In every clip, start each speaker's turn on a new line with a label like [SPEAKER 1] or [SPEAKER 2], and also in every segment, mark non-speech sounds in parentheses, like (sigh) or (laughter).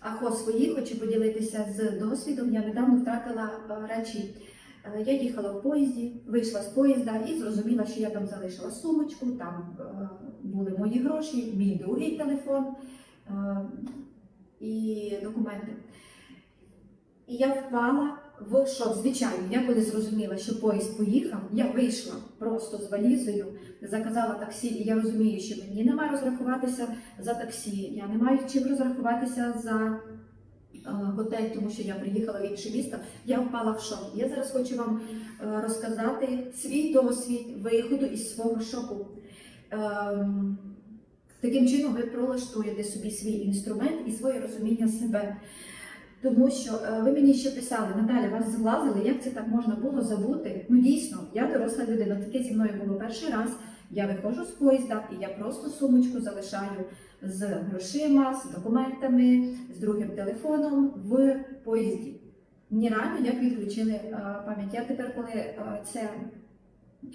[SPEAKER 1] Ахо свої хочу поділитися з досвідом. Я недавно втратила е, речі. Е, Я їхала в поїзді, вийшла з поїзда і зрозуміла, що я там залишила сумочку, там е, були мої гроші, мій другий телефон і документи. І я впала в шок. Звичайно, я коли зрозуміла, що поїзд поїхав, я вийшла просто з валізою, заказала таксі, і я розумію, що мені немає розрахуватися за таксі, я не маю чим розрахуватися за е, готель, тому що я приїхала в інше місто. Я впала в шок. Я зараз хочу вам е, розказати свій досвід виходу із свого шоку. Ем, Таким чином ви пролаштуєте собі свій інструмент і своє розуміння себе. Тому що е, ви мені ще писали, Наталя, вас зглазили, як це так можна було забути? Ну дійсно, я доросла людина, таке зі мною було перший раз. Я виходжу з поїзда і я просто сумочку залишаю з грошима, з документами, з другим телефоном в поїзді. Мені реально як відключили е, пам'ять. Я тепер, коли е, це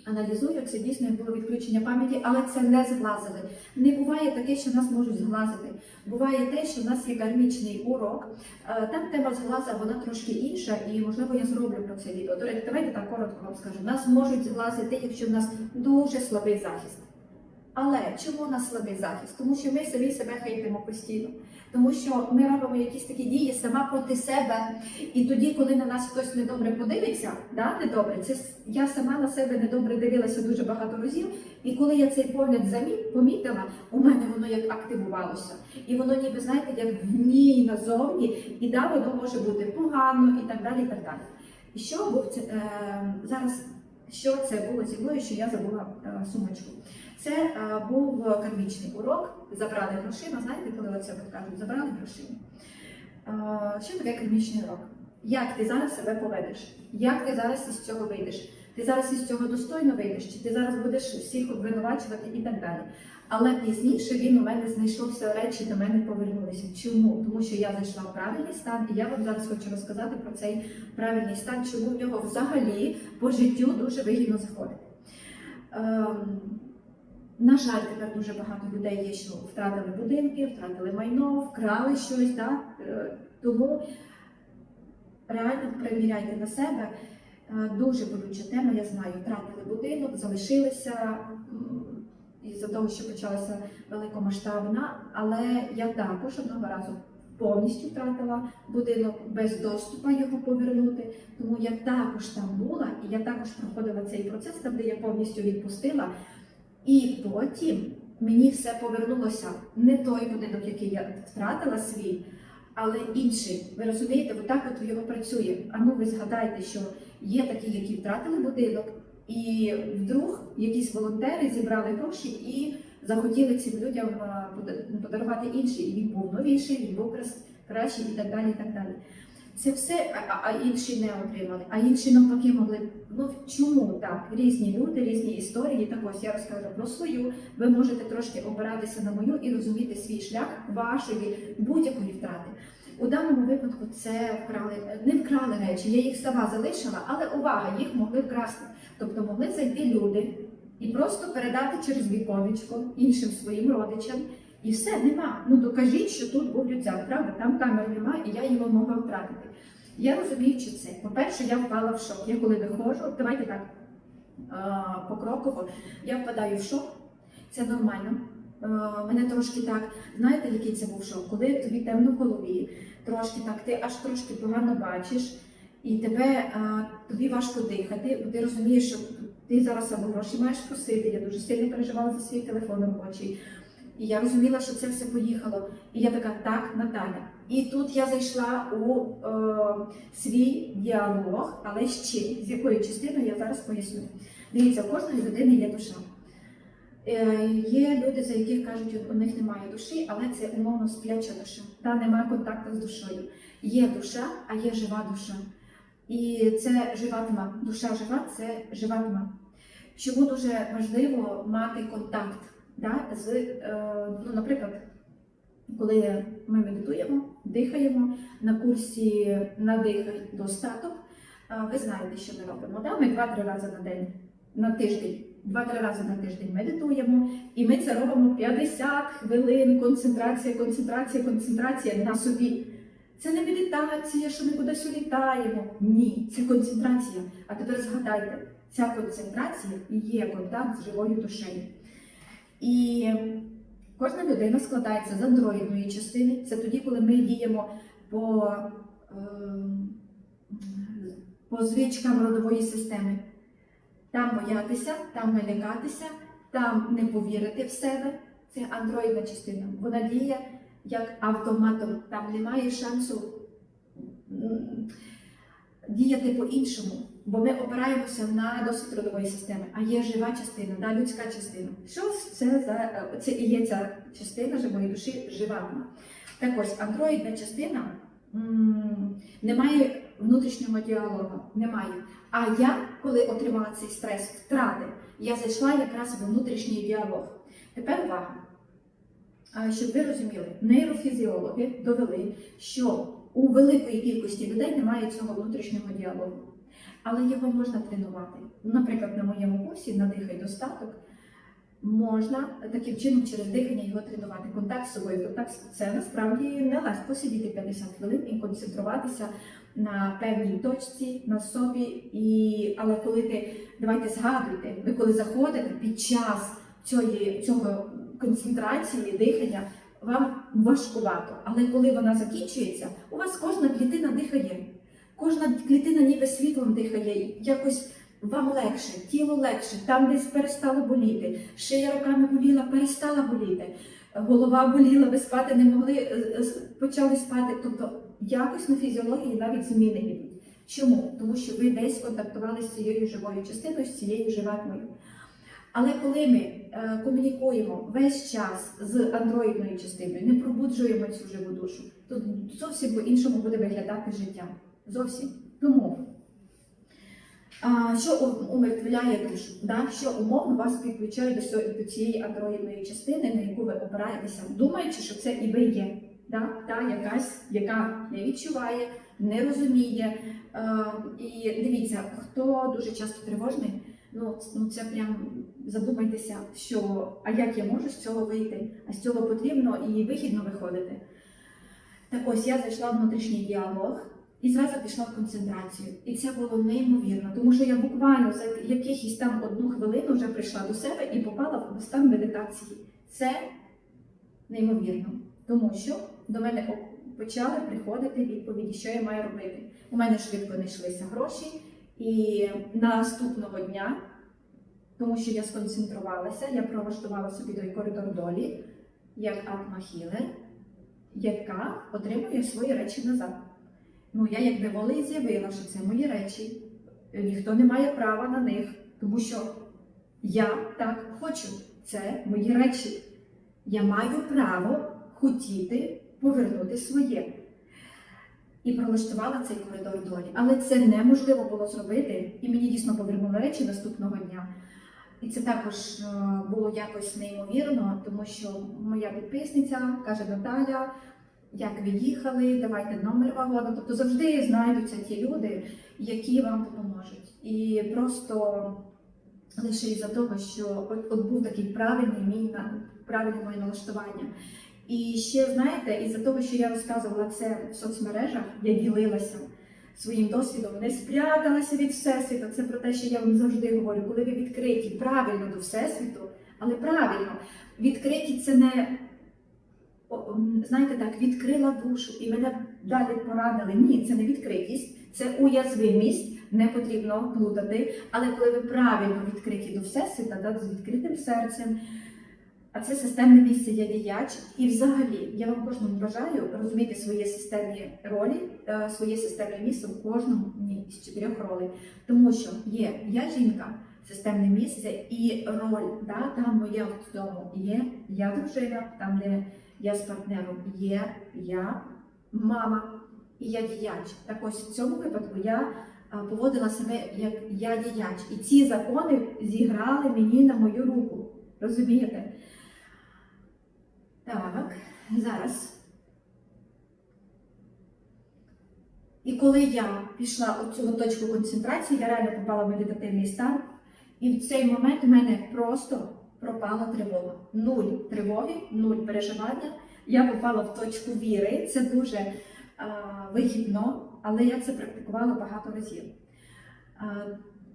[SPEAKER 1] аналізую, це дійсно було відключення пам'яті, але це не зглазили. Не буває таке, що нас можуть зглазити. Буває те, що в нас є кармічний урок. Е, Там тема зглаза, вона трошки інша, і можливо я зроблю про це відео. Давайте так коротко вам скажу. Нас можуть зглазити, якщо в нас дуже слабий захист. Але чому у нас слабий захист? Тому що ми самі себе хейтимо постійно. Тому що ми робимо якісь такі дії сама проти себе. І тоді, коли на нас хтось недобре подивиться, да, недобре, це я сама на себе недобре дивилася дуже багато разів. І коли я цей погляд помітила, у мене воно як активувалося. І воно ніби, знаєте, як гній назовні, і да, воно може бути погано і так далі. І так далі. І що був це, е, зараз? Що це було зі мною, що я забула е, сумочку? Це е, був кармічний урок. Забрали грошима. Знаєте, коли оце кажуть, забрали грошима. Е, що таке кармічний урок? Як ти зараз себе поведеш? Як ти зараз із цього вийдеш? Ти зараз із цього достойно вийдеш, чи ти зараз будеш всіх обвинувачувати і так далі. Але пізніше він у мене знайшовся речі до мене повернулися. Чому? Тому що я зайшла в правильний стан, і я вам зараз хочу розказати про цей правильний стан, чому в нього взагалі по життю дуже вигідно заходити. Ем, на жаль, тепер дуже багато людей є, що втратили будинки, втратили майно, вкрали щось. Да? Е, Тому реально приміряйте на себе. Е, Дуже болюча тема, я знаю. Втратили будинок, залишилися із-за того, що почалася великомасштабна, але я також одного разу повністю втратила будинок без доступу його повернути. Тому я також там була, і я також проходила цей процес, там, де я повністю відпустила. І потім мені все повернулося не той будинок, який я втратила свій, але інший. Ви розумієте, отак от його працює. А ну ви згадайте, що є такі, які втратили будинок, і вдруг якісь волонтери зібрали гроші і захотіли цим людям подарувати інший. І він був новіший, він був кращий і так далі. І так далі. Це все, а, а- інші не отримали, а інші навпаки могли. Ну чому так? Різні люди, різні історії. Так ось я розкажу про свою. Ви можете трошки опиратися на мою і розуміти свій шлях вашої будь-якої втрати. У даному випадку це вкрали, не вкрали речі, я їх сама залишила, але увага, їх могли вкрасти. Тобто могли зайти люди і просто передати через віковічко іншим своїм родичам. І все, нема. Ну докажіть, що тут був людзяк, правда? Там камер немає, і я його могла втратити. Я розумію, що це. По-перше, я впала в шок. Я коли виходжу, давайте так покроково, я впадаю в шок. Це нормально. Мене трошки так, знаєте, який це був шок? Коли тобі темно в голові, трошки так, ти аж трошки погано бачиш, і тебе тобі важко дихати, бо ти розумієш, що ти зараз або гроші маєш просити. Я дуже сильно переживала за свій телефон робочий. І я розуміла, що це все поїхало. І я така, так, Наталя. І тут я зайшла у е, свій діалог, але чим? З якою частиною я зараз поясню. Дивіться, у кожної людини є душа. Е, Є люди, за яких кажуть, у них немає душі, але це умовно спляча душа. Та немає контакту з душою. Є душа, а є жива душа. І це жива тьма. Душа жива це жива тьма. Чому дуже важливо мати контакт да, з, е, ну, наприклад, коли ми медитуємо, дихаємо на курсі надихай достаток, е, ви знаєте, що ми робимо. Да? Ми два-три рази на день, на тиждень два-три рази на тиждень медитуємо, і ми це робимо 50 хвилин. Концентрація, концентрація, концентрація на собі. Це не медитація, що ми кудись улітаємо. Ні, це концентрація. А тепер згадайте, ця концентрація і є контакт з живою душею. І кожна людина складається з андроїдної частини. Це тоді, коли ми діємо по, ем, по звичкам родової системи. Там боятися, там не лякатися, там не повірити в себе. Це андроїдна частина. Вона діє як автоматом. Там немає шансу діяти по-іншому, бо ми опираємося на досвід родової системи. А є жива частина, да, людська частина. Що це за е, це і є ця частина живої душі, жива вона. Так ось андроїдна частина м, не має внутрішнього діалогу, немає. А я, коли отримала цей стрес втрати, я зайшла якраз в внутрішній діалог. Тепер увага. Щоб ви розуміли, нейрофізіологи довели, що у великої кількості людей немає цього внутрішнього діалогу. Але його можна тренувати. Наприклад, на моєму курсі надихай достаток можна таким чином через дихання його тренувати. Контакт з собою. Контакт це насправді нелегко сидіти 50 хвилин і концентруватися на певній точці, на собі. І... Але коли ти давайте згадуйте, ви коли заходите під час цього концентрації, дихання, вам важкувато. Але коли вона закінчується, у вас кожна клітина дихає. Кожна клітина ніби світлом дихає, якось вам легше, тіло легше, там десь перестало боліти, шия руками боліла, перестала боліти, голова боліла, ви спати не могли, е, е, почали спати. Тобто якось на фізіології навіть зміни йдуть. Чому? Тому що ви десь контактували з цією живою частиною, з цією животною. Але коли ми комунікуємо весь час з андроїдною частиною, не пробуджуємо цю живу душу, то зовсім по-іншому буде виглядати життя. Зовсім. Тому, а, що умертвляє душу? Да? Що умовно вас підключає до, цієї андроїдної частини, на яку ви опираєтеся, думаючи, що це і ви є. Да? Та якась, яка не відчуває, не розуміє. Е, і дивіться, хто дуже часто тривожний, ну, ну це прям задумайтеся, що а як я можу з цього вийти? А з цього потрібно і вихідно виходити. Так ось я зайшла в внутрішній діалог і зразу пішла в концентрацію. І це було неймовірно, тому що я буквально за якихось там одну хвилину вже прийшла до себе і попала в стан медитації. Це неймовірно, тому що до мене почали приходити відповіді, що я маю робити. У мене швидко знайшлися гроші, і наступного дня, тому що я сконцентрувалася, я пролаштувала собі той коридор долі, як атмахілер, яка отримує свої речі назад. Ну, я якби волею з'явила, що це мої речі, ніхто не має права на них, тому що я так хочу. Це мої речі. Я маю право хотіти повернути своє. І пролаштувала цей коридор долі. Але це неможливо було зробити, і мені дійсно повернули речі наступного дня. І це також е, було якось неймовірно, тому що моя підписниця каже Наталя, як ви їхали, давайте номер вагону. Тобто завжди знайдуться ті люди, які вам допоможуть. І просто лише із-за того, що от, от був такий правильний мій правильне моє налаштування. І ще знаєте, із-за того, що я розказувала це в соцмережах, я ділилася своїм досвідом, не спряталася від всесвіту. Це про те, що я вам завжди говорю, коли ви відкриті правильно до всесвіту, але правильно відкриті це не знаєте так, відкрила душу і мене далі поранили. Ні, це не відкритість, це уязвимість, не потрібно плутати. Але коли ви правильно відкриті до всесвіта, да, з відкритим серцем. А це системне місце я діяч. І взагалі я вам кожному бажаю розуміти свої системні ролі, е, своє системне місце в кожному з чотирьох ролей. Тому що є я жінка, системне місце і роль, да, там моє в цьому є я дружина, там де я з партнером є я мама і я діяч. Так ось в цьому випадку я поводила себе як я діяч. І ці закони зіграли мені на мою руку. Розумієте? Так, зараз. І коли я пішла у цю точку концентрації, я реально попала в медитативний стан, І в цей момент у мене просто пропала тривога. Нуль тривоги, нуль переживання. Я попала в точку віри. Це дуже а, вигідно, але я це практикувала багато разів. А,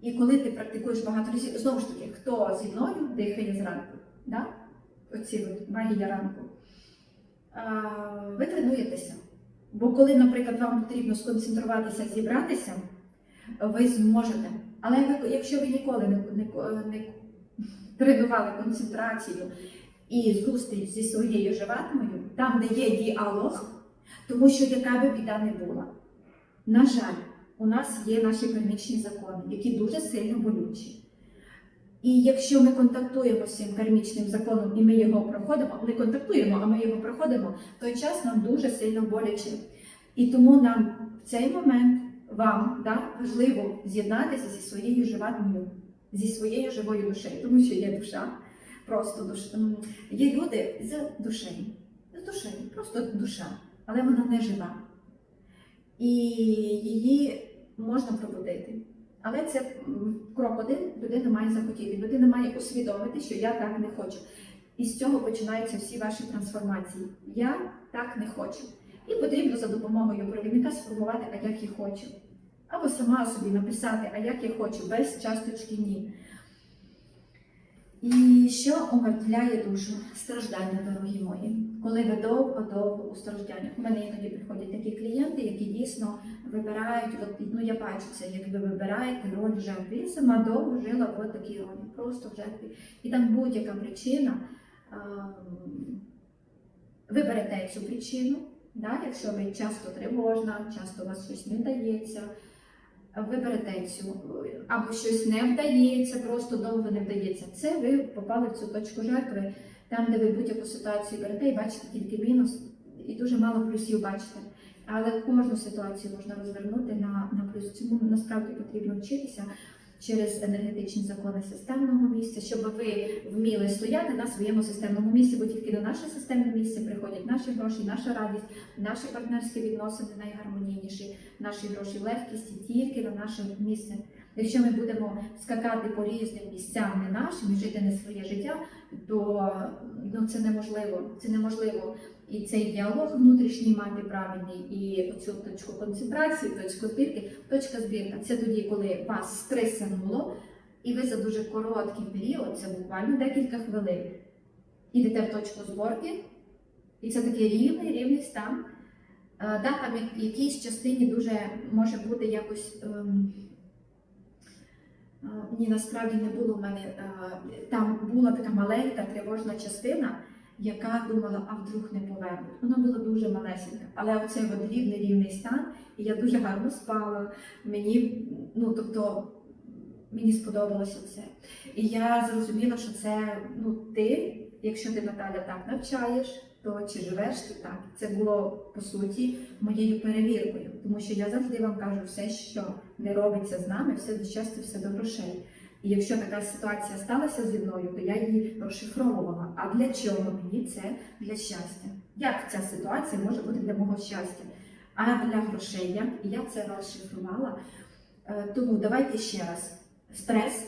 [SPEAKER 1] і коли ти практикуєш багато разів, знову ж таки, хто зі мною дихає зранку, да? Оці магія ранку, ви тренуєтеся. Бо коли, наприклад, вам потрібно сконцентруватися, зібратися, ви зможете. Але якщо ви ніколи не, не, не тренували концентрацію і зустріч зі своєю живатимою, там, де є діалог, тому що яка би біда не була. На жаль, у нас є наші кармічні закони, які дуже сильно болючі. І якщо ми контактуємо з цим кармічним законом і ми його проходимо, не контактуємо, а ми його проходимо, той час нам дуже сильно боляче. І тому нам в цей момент вам да, важливо з'єднатися зі своєю живатною, зі своєю живою душею, тому що є душа, просто душ... м, є люди з душею, з душею, просто душа, але вона не жива. І її можна пробудити. Але це крок один, людина має захотіти. Людина має усвідомити, що я так не хочу. І з цього починаються всі ваші трансформації. Я так не хочу. І потрібно за допомогою провідника сформувати, а як я хочу. Або сама собі написати, а як я хочу, без часточки ні. І що умертвляє душу? Страждання, дорогі мої. Коли ви довго-довго у стражданнях. У мене іноді приходять такі клієнти, які дійсно вибирають, от, ну я бачу це, як ви вибираєте роль жертви. Я сама довго жила в такій ролі, просто в жертві. І там будь-яка причина, ви берете цю причину, да, якщо ви часто тривожна, часто у вас щось не вдається, ви берете цю, або щось не вдається, просто довго не вдається. Це ви попали в цю точку жертви, там, де ви будь-яку ситуацію берете і бачите тільки мінус, і дуже мало плюсів бачите. Але кожну ситуацію можна розвернути на, на плюс. Цьому насправді потрібно вчитися через енергетичні закони системного місця, щоб ви вміли стояти на своєму системному місці, бо тільки до нашої системи місця приходять наші гроші, наша радість, наші партнерські відносини найгармонійніші, наші гроші легкість тільки на наше місце. Якщо ми будемо скакати по різним місцям, не нашим, і жити не своє життя, то ну, це неможливо. Це неможливо. І цей діалог внутрішній мати правильний, і цю точку концентрації, точку збірки. Точка збірка це тоді, коли вас стресануло, і ви за дуже короткий період, це буквально декілька хвилин, ідете в точку зборки, і це такий рівний, рівний стан. Е, Да, там якійсь частині дуже може бути якось. ем, Ні, насправді не було в мене. Там була така маленька тривожна частина, яка думала, а вдруг не повернуть. Вона була дуже малесенька. Але оцей рівний рівний стан, і я дуже гарно спала. Мені, ну тобто, мені сподобалося це. І я зрозуміла, що це ну ти, якщо ти Наталя так навчаєш, то чи живеш ти так? Це було по суті моєю перевіркою, тому що я завжди вам кажу, все, що не робиться з нами, все до щастя, все до грошей. І якщо така ситуація сталася зі мною, то я її розшифровувала. А для чого мені це для щастя? Як ця ситуація може бути для мого щастя? А для грошей як? І я це розшифрувала. Е, Тому давайте ще раз: стрес.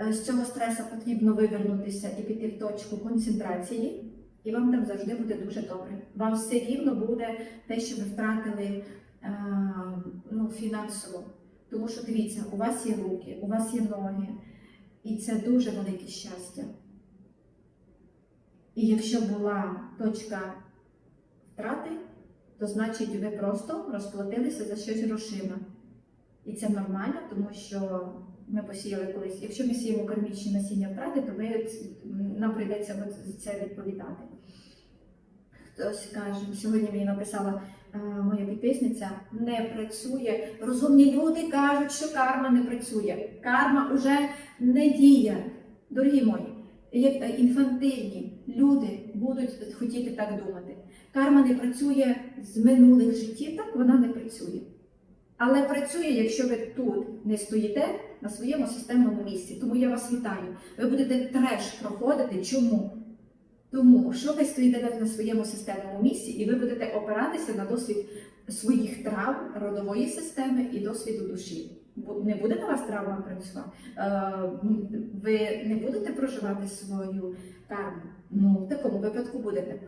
[SPEAKER 1] Е, З цього стресу потрібно вивернутися і піти в точку концентрації, і вам там завжди буде дуже добре. Вам все рівно буде те, що ви втратили е, ну, фінансово. Тому що дивіться, у вас є руки, у вас є ноги, і це дуже велике щастя. І якщо була точка втрати, то значить ви просто розплатилися за щось грошима. І це нормально, тому що ми посіяли колись. Якщо ми сіємо кармічні насіння втрати, то ми, нам прийдеться за це відповідати. Хтось каже, сьогодні мені написала моя підписниця, не працює. Розумні люди кажуть, що карма не працює. Карма вже не діє. Дорогі мої, як е, інфантильні люди будуть хотіти так думати. Карма не працює з минулих життів, так вона не працює. Але працює, якщо ви тут не стоїте на своєму системному місці. Тому я вас вітаю. Ви будете треш проходити. Чому? Тому що ви стоїте на своєму системному місці, і ви будете опиратися на досвід своїх травм, родової системи і досвіду душі. не буде на вас травма працювати. Е, Ви не будете проживати свою карму. Ну, в такому випадку будете.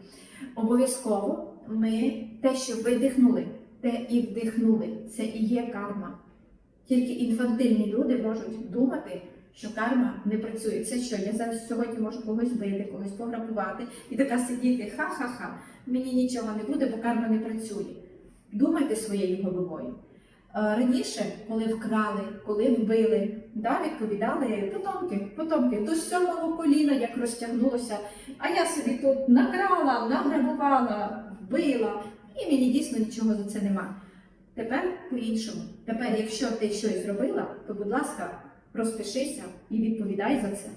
[SPEAKER 1] Обов'язково ми те, що видихнули, те і вдихнули. Це і є карма. Тільки інфантильні люди можуть думати, що карма не працює. Це що? Я зараз сьогодні можу когось бити, когось пограбувати і така сидіти ха-ха-ха. Мені нічого не буде, бо карма не працює. Думайте своєю головою. Е, Раніше, коли вкрали, коли вбили, да, відповідали потомки, потомки до сьомого коліна, як розтягнулося, а я собі тут накрала, награбувала, вбила, і мені дійсно нічого за це нема. Тепер по-іншому. Тепер, якщо ти щось зробила, то, будь ласка, розпишися і відповідай за це.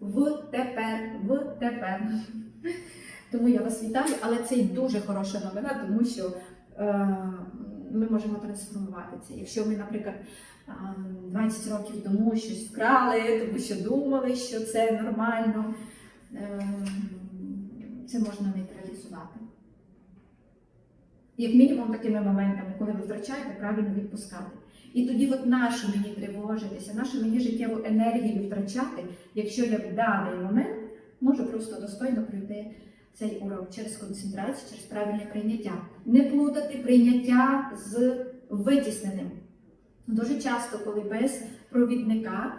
[SPEAKER 1] В тепер, в тепер. (laughs) Тому я вас вітаю, але це й дуже хороша новина, тому що е, ми можемо трансформувати це. Якщо ми, наприклад, е, 20 років тому щось вкрали, тому що думали, що це нормально, е, це можна нейтралізувати. Як мінімум такими моментами, коли ви втрачаєте, правильно відпускати. І тоді от нащо мені тривожитися, нашу мені життєву енергію втрачати, якщо я в даний момент можу просто достойно пройти цей урок через концентрацію, через правильне прийняття. Не плутати прийняття з витісненим. Дуже часто, коли без провідника,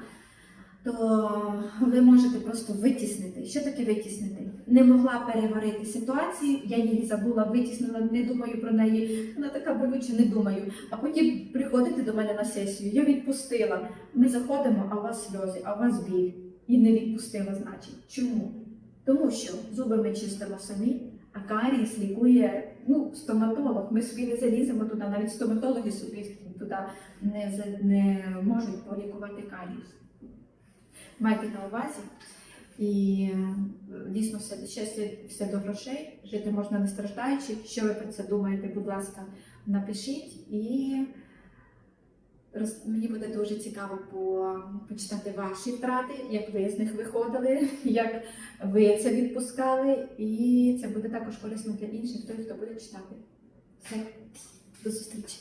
[SPEAKER 1] то ви можете просто витіснити. Що таке витіснити? Не могла переварити ситуацію, я її забула, витіснила, не думаю про неї. Вона така болюча, не думаю. А потім приходите до мене на сесію, я відпустила. Ми заходимо, а у вас сльози, а у вас біль. І не відпустила, значить. Чому? Тому що зуби ми чистимо самі, а карієс лікує ну, стоматолог. Ми собі не заліземо туди, навіть стоматологи собі туди не, не можуть полікувати карієс. Майте на увазі. І е, дійсно все, щастя, все до грошей, жити можна не страждаючи. Що ви про це думаєте, будь ласка, напишіть і роз... мені буде дуже цікаво по... почитати ваші втрати, як ви з них виходили, (laughs) як ви це відпускали, і це буде також корисно для інших, той, хто буде читати. Все, до зустрічі.